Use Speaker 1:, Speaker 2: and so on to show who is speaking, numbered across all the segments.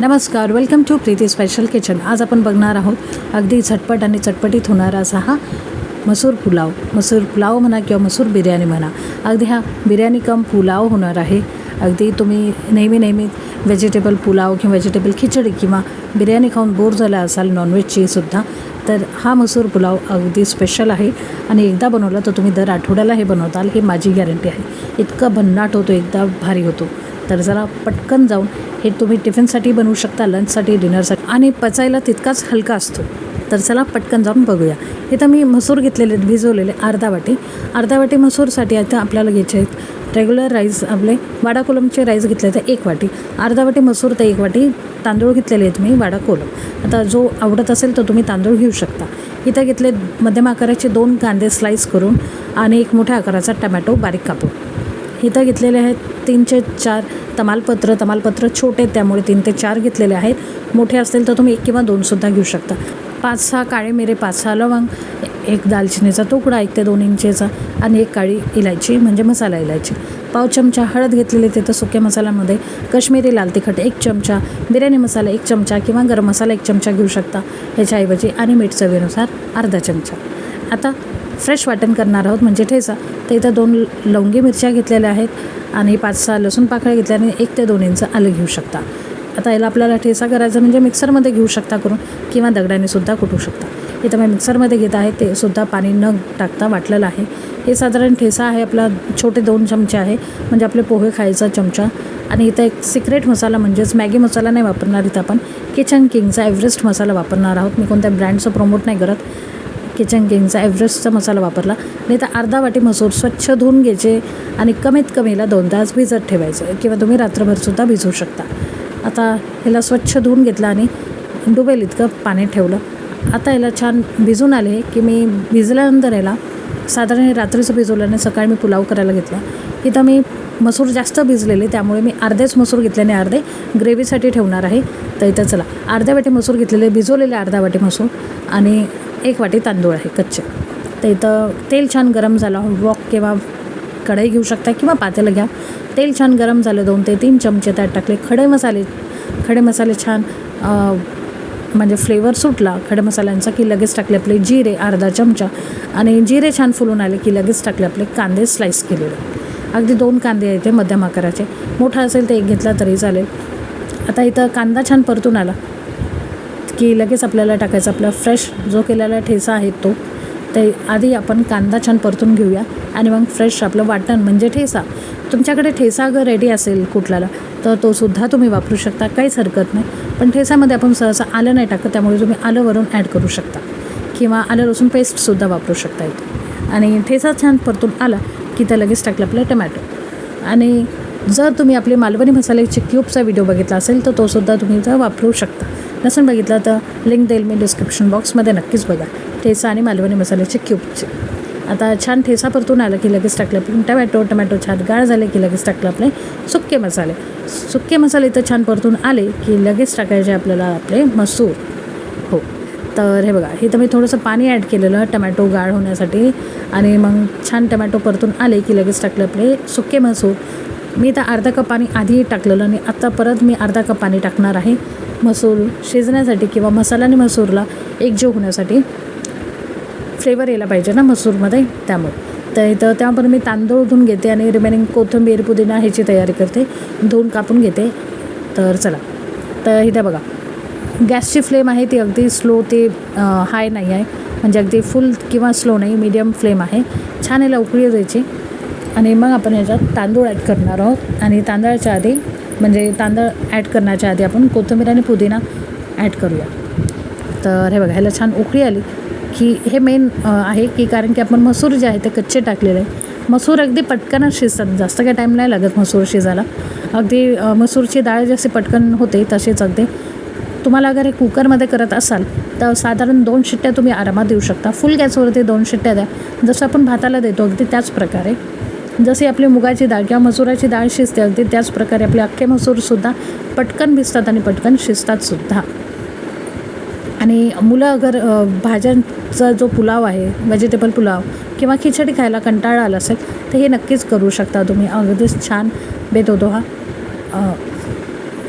Speaker 1: नमस्कार welcome to Preeti special kitchen आज आपण बघणार आहोत अगदी झटपट आणि चटपटीत होणारा असा हा मसूर पुलाव. मसूर पुलाव म्हणा किंवा मसूर बिर्याणी म्हणा. अगदी हा बिर्याणी कम पुलाव होणार आहे. अगदी तुम्ही नेहमी नेहमी व्हेजिटेबल पुलाव किंवा व्हेजिटेबल खिचडी किंवा बिर्याणी खाऊन बोर झाला असाल नॉनव्हेजची सुद्धा तर हा मसूर पुलाव अगदी स्पेशल आहे. आणि एकदा बनवला तर तुम्ही दर आठवड्याला हे बनवताल ही माझी गॅरंटी आहे. इतका भन्नाट होतो एकदा भारी होतो. तर जरा पटकन जाऊन हे तुम्ही टिफिनसाठी बनवू शकता लंचसाठी डिनरसाठी आणि पचायला तितकाच हलका असतो. तर चला पटकन जाऊन बघूया. इथं मी मसूर घेतलेले भिजवलेले अर्धा वाटी. अर्धा वाटी मसूरसाठी आता आपल्याला घ्यायचे आहेत रेग्युलर राईस आपले वाडा कोलमचे राईस घेतले तर एक वाटी. अर्धा वाटी मसूर तर एक वाटी तांदूळ घेतलेले आहेत मी वाडा कोलम आता जो आवडत असेल तर तुम्ही तांदूळ घेऊ शकता. इथं घेतले मध्यम आकाराचे दोन कांदे स्लाईस करून आणि एक मोठ्या आकाराचा टमॅटो बारीक कापून. इथं घेतलेले आहेत. तीनचे चार तमालपत्र तमालपत्र छोटे आहेत त्यामुळे तीन ते चार घेतलेले आहेत. मोठे असतील तर तुम्ही एक किंवा दोनसुद्धा घेऊ शकता. पाच सहा काळे मिरे पाच सहा लवंग. एक दालचिनीचा तुकडा एक ते दोन इंचेचा आणि एक काळी इलायची म्हणजे मसाला इलायची. पाव चमचा हळद घेतलेली तिथं सुक्या मसाल्यामध्ये. कश्मीरी लाल तिखट एक चमचा बिर्याणी मसाला एक चमचा किंवा गरम मसाला एक चमचा घेऊ शकता. ह्याच्याऐवजी आणि मीठ चवीनुसार अर्धा चमचा. आता फ्रेश वाटण करणार आहोत म्हणजे ठेचा. तर इथं दोन लवंगी मिरच्या घेतलेल्या आहेत आणि पाच सहा लसूण पाकळ्या घेतल्याने एक ते दोन इंच आलं घेऊ शकता. आता याला आपल्याला ठेचा करायचा म्हणजे मिक्सरमध्ये घेऊ शकता करून किंवा दगडाने सुद्धा कुटू शकता. इथं मी मिक्सरमध्ये घेत आहे ते सुद्धा पाणी न टाकता वाटलेलं आहे. हे साधारण ठेचा आहे आपला छोटे दोन चमचे आहे म्हणजे आपले पोहे खायचा चमचा. आणि इथं एक सिक्रेट मसाला म्हणजेच मॅगी मसाला नाही वापरणार इथं आपण. किचन किंगचा एव्हरेस्ट मसाला वापरणार आहोत. मी कोणत्या ब्रँडचं प्रमोट नाही करत. किचन किंगचा एव्हरेस्टचा मसाला वापरला. नाही तर अर्धा वाटी मसूर स्वच्छ धुवून घ्यायचे आणि कमीत कमीला दोन तास भिजत ठेवायचे. किंवा तुम्ही रात्रभरसुद्धा भिजवू शकता. आता ह्याला स्वच्छ धुवून घेतलं आणि डुबेल इतकं पाणी ठेवलं. आता याला छान भिजून आले की मी भिजल्यानंतर याला साधारण हे रात्रीचं भिजवल्याने सकाळी मी पुलाव करायला घेतला. इथं मी मसूर जास्त भिजलेले त्यामुळे मी अर्धेच मसूर घेतल्याने अर्धे ग्रेव्हीसाठी ठेवणार आहे. तर इथं चला अर्ध्या वाटी मसूर घेतलेले भिजवलेले अर्धा वाटी मसूर आणि एक वाटी तांदूळ आहे कच्चे. तर इथं तेल छान गरम झालं वॉक किंवा कढई घेऊ शकता किंवा पातेलं घ्या. तेल छान गरम झालं दोन ते तीन चमचे त्यात टाकले. खडे मसाले खडे मसाले छान म्हणजे फ्लेवर सुटला खडे मसाल्यांचा की लगेच टाकले आपले जिरे अर्धा चमचा. आणि जिरे छान फुलून आले की लगेच टाकले आपले कांदे स्लाईस केलेले. अगदी दोन कांदे आहेत ते मध्यम आकाराचे. मोठा असेल तर एक घेतला तरी चालेल. आता इथं कांदा छान परतून आला की लगेच आपल्याला टाकायचा आपला फ्रेश जो केलेला ठेचा आहे तो. ते आधी आपण कांदा छान परतून घेऊया आणि मग फ्रेश आपलं वाटण म्हणजे ठेसा. तुमच्याकडे ठेचा अगर रेडी असेल कुठल्याला तर तो सुद्धा तुम्ही वापरू शकता काहीच हरकत नाही. पण ठेसामध्ये आपण सहसा आलं नाही टाकत त्यामुळे तुम्ही आलं वरून ॲड करू शकता. किंवा आलं लसूण पेस्टसुद्धा वापरू शकता इथे. आणि ठेचा छान परतून आला की त्या लगेच टाकलं आपलं टमॅटो आणि जर तुम्ही आपले मालवणी मसाल्याचे क्यूबचा व्हिडिओ बघितला असेल तर तोसुद्धा तुम्ही इथं वापरू शकता. नसून बघितला तर लिंक देईल मी डिस्क्रिप्शन बॉक्समध्ये नक्कीच बघा. ठेचा आणि मालवणी मसाल्याचे क्यूबचे. आता छान ठेचा परतून आलं की लगेच टाकलं आपण. टमॅटो टमॅटो छान गाळ झाले की लगेच टाकलं आपले सुक्के मसाले. सुक्के मसाले तर छान परतून आले की लगेच टाकायचे आपल्याला आपले मसूर. हो. तर हे बघा हे तर मी थोडंसं पाणी ॲड केलेलं टमॅटो गाळ होण्यासाठी. आणि मग छान टमॅटो परतून आले की लगेच टाकले आपले सुके मसूर. मी तर अर्धा कप पाणी आधी टाकलेलं आणि आत्ता परत मी अर्धा कप पाणी टाकणार आहे. मसूर शिजण्यासाठी किंवा मसाला आणि मसूरला एकजीव होण्यासाठी फ्लेवर यायला पाहिजे ना मसूरमध्ये त्यामुळे. तर इथं त्यामुळे मी तांदूळ धुवून घेते आणि रिमेनिंग कोथिंबीर पुदिना ह्याची तयारी करते. धुवून कापून घेते. तर चला. तर इथं बघा. गॅसची फ्लेम आहे ती अगदी स्लो ते हाय नाही आहे. म्हणजे अगदी फुल किंवा स्लो नाही मीडियम फ्लेम आहे. छान याला उकळी द्यायची. आणि मग आपण ह्याच्यात तांदूळ ॲड करणार आहोत. आणि तांदळाच्या आधी म्हणजे तांदळ ॲड करण्याच्या आधी आपण कोथिंबीर आणि पुदिना ॲड करूया. तर हे बघा ह्याला छान उकळी आली की हे मेन आहे की कारण की आपण मसूर जे आहे ते कच्चे टाकलेले आहे. मसूर अगदी पटकनच शिजतात. जास्त काही टाईम नाही लागत मसूर शिजायला. अगदी मसूरची डाळ जशी पटकन होते तशीच अगदी. तुम्हाला अगर हे कुकरमध्ये करत असाल तर साधारण दोन शिट्ट्या तुम्ही आरामात देऊ शकता. फुल गॅसवरती दोन शिट्ट्या द्या. जसं आपण भाताला देतो अगदी त्याच प्रकारे. जशी आपली मुगाची डाळ किंवा मसुराची डाळ शिजते अगदी त्याचप्रकारे आपले अख्खे मसूरसुद्धा पटकन भिजतात आणि पटकन शिजतातसुद्धा आणि मुलं अगर भाज्यांचा जो पुलाव आहे व्हेजिटेबल पुलाव किंवा खिचडी खायला कंटाळा आला असेल तर हे नक्कीच करू शकता तुम्ही. अगदीच छान बेत होतो हा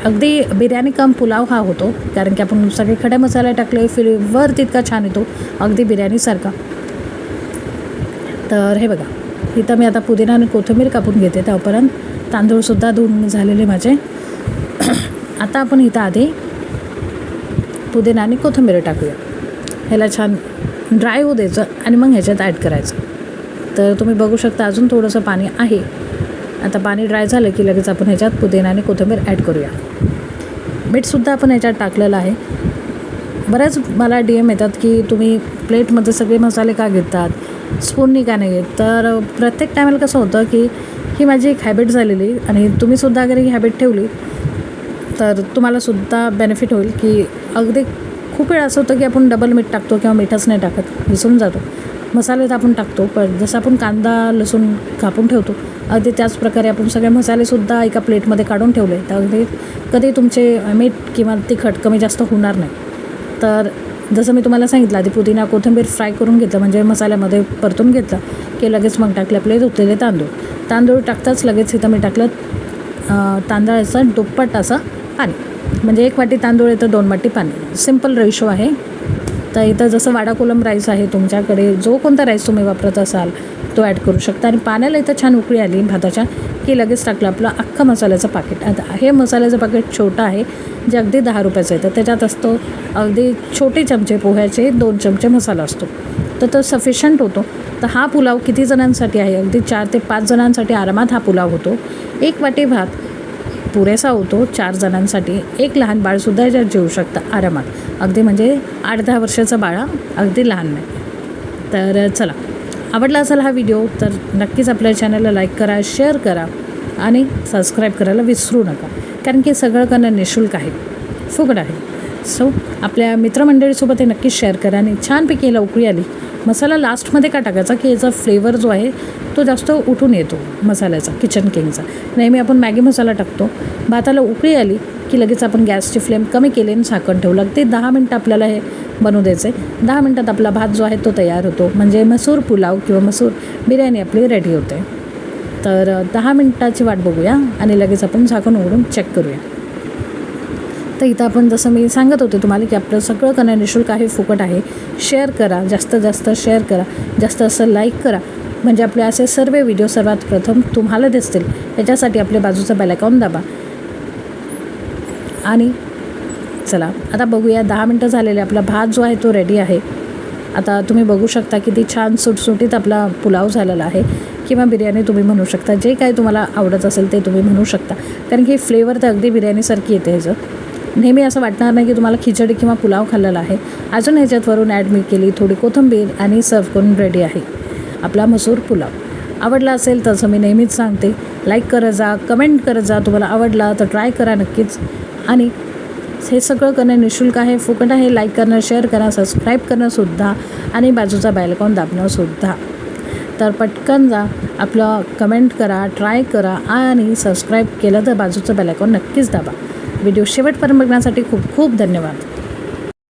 Speaker 1: अगदी बिर्याणी कम पुलाव हा होतो कारण की आपण सगळे खडे मसाले टाकले फ्लेवर तितका छान येतो अगदी बिर्याणीसारखा. तर हे बघा. इथं मी आता पुदिना आणि कोथिंबीर कापून घेते त्यापर्यंत तांदूळसुद्धा धुवून झालेले माझे. आता आपण इथं आधी पुदिना आणि कोथिंबीर टाकूया. ह्याला छान ड्राय होऊ द्यायचं आणि मग ह्याच्यात ॲड करायचं. तर तुम्ही बघू शकता अजून थोडंसं पाणी आहे. आता पाणी ड्राय झालं की लगेच आपण ह्याच्यात पुदिना आणि कोथिंबीर ॲड करूया. मीठसुद्धा आपण ह्याच्यात टाकलेलं आहे. बऱ्याच मला डी एम येतात की तुम्ही प्लेटमध्ये सगळे मसाले का घेतात? स्पूननी का नाही घेत तर प्रत्येक टायमाला कसं होतं की ही माझी एक हॅबिट झालेली आणि तुम्हीसुद्धा अगर ही हॅबिट ठेवली तर तुम्हालासुद्धा बेनिफिट होईल की अगदी खूप वेळा असं होतं की आपण डबल मीठ टाकतो किंवा मीठच नाही टाकत विसरून जातो. मसाले तर आपण टाकतो पण जसं आपण कांदा लसूण कापून ठेवतो अगदी त्याच प्रकारे आपण सगळे मसालेसुद्धा एका प्लेटमध्ये काढून ठेवले. तर अगदी कधी तुमचे मीठ किंवा तिखट कमी जास्त होणार नाही. तर जसं मी तुम्हाला सांगितलं आधी पुदिना कोथिंबीर फ्राय करून घेतलं म्हणजे मसाल्यामध्ये परतून घेतलं की लगेच मग टाकले आपले धुतलेले तांदूळ. तांदूळ टाकताच लगेच इथं मी टाकलं तांदळाचं दुप्पट असं पाणी. म्हणजे एक वाटी तांदूळ येतं दोन वाटी पाणी. सिंपल रेशो आहे. तर इथं जसं वाडा कोलम राईस आहे तुमच्याकडे जो कोणता राईस तुम्ही वापरत असाल तो ॲड करू शकता. आणि पाण्याला इथं छान उकळी आली भाताच्या की लगेच टाकलं. आपलं अख्खं मसाल्याचं पाकिट. आता हे मसाल्याचं पाकिट छोटं आहे जे अगदी दहा रुपयाचं येतं त्याच्यात असतो अगदी छोटे चमचे पोह्याचे दोन चमचे मसाला असतो. तर तो सफिशंट होतो. तर हा पुलाव किती जणांसाठी आहे? अगदी चार ते पाच जणांसाठी आरामात हा पुलाव होतो. एक वाटी भात पुरेसा होतो चार जणांसाठी. एक लहान बाळसुद्धा याच्यात जेवू शकतं आरामात. अगदी म्हणजे आठ दहा वर्षाचं बाळा अगदी लहान नाही. तर चला. आवडला असेल हा व्हिडिओ तर नक्कीच आपल्या चॅनलला लाईक करा शेअर करा आणि सबस्क्राईब करायला विसरू नका. कारण की सगळं करणं निशुल्क आहे. फुकट आहे. सो आपल्या मित्रमंडळीसोबत हे नक्कीच शेअर करा आणि छानपैकी याला उकळी आली. मसाला लास्टमध्ये का टाकायचा? की याचा फ्लेवर जो आहे तो जास्त उठून येतो मसाल्याचा किचन किंगचा नेहमी आपण मॅगी मसाला टाकतो. भाताला उकळी आली की लगेच आपण गॅसची फ्लेम कमी केली आणि झाकण ठेवलं. ते दहा मिनटं आपल्याला हे बनवू द्यायचं आहे दहा मिनटात आपला भात जो आहे तो तयार होतो. म्हणजे मसूर पुलाव किंवा मसूर बिर्याणी आपली रेडी होते. तर दहा मिनटाची वाट बघूया आणि लगेच आपण झाकण उघडून चेक करूया. तर इथं आपण जसं मी सांगत होते तुम्हाला की आपलं सगळं करणं निशुल्क आहे फुकट आहे. शेअर करा जास्त जास्त शेअर करा जास्त असं लाईक करा. म्हणजे आपले असे सर्व व्हिडिओ सर्वात प्रथम तुम्हाला दिसतील. याच्यासाठी आपल्या बाजूचं बेल दाबा. आणि चला आता बघूया दहा मिनटं झालेले आपला भात जो आहे तो रेडी आहे. आता तुम्ही बघू शकता किती छान सुटसुटीत आपला पुलाव झालेला आहे किंवा बिर्याणी तुम्ही म्हणू शकता जे काही तुम्हाला आवडत असेल ते तुम्ही म्हणू शकता. कारण की फ्लेवर तर अगदी बिर्याणीसारखी येते ह्याचं. नेहमी असं वाटणार नाही की तुम्हाला खिचडी किंवा पुलाव खाल्लेला आहे. अजून ह्याच्यातवरून ॲड मी केली थोडी कोथिंबीर आणि सर्व करून रेडी आहे. आपला मसूर पुलाव. आवडला असेल तसं मी नेहमीच सांगते. लाईक करत जा कमेंट करत जा. तुम्हाला आवडला तर ट्राय करा नक्कीच. आणि हे सगळं करणं निशुल्क आहे. फुकट आहे. लाईक करणं शेअर करा सबस्क्राईब करणंसुद्धा आणि बाजूचा बेलकॉन दाबणंसुद्धा तर पटकन जा आपलं कमेंट करा ट्राय करा आणि सबस्क्राईब केलं तर बाजूचं बॅलकॉन नक्कीच दाबा. व्हिडिओ शेवटपर्यंत बघण्यासाठी खूप खूप धन्यवाद.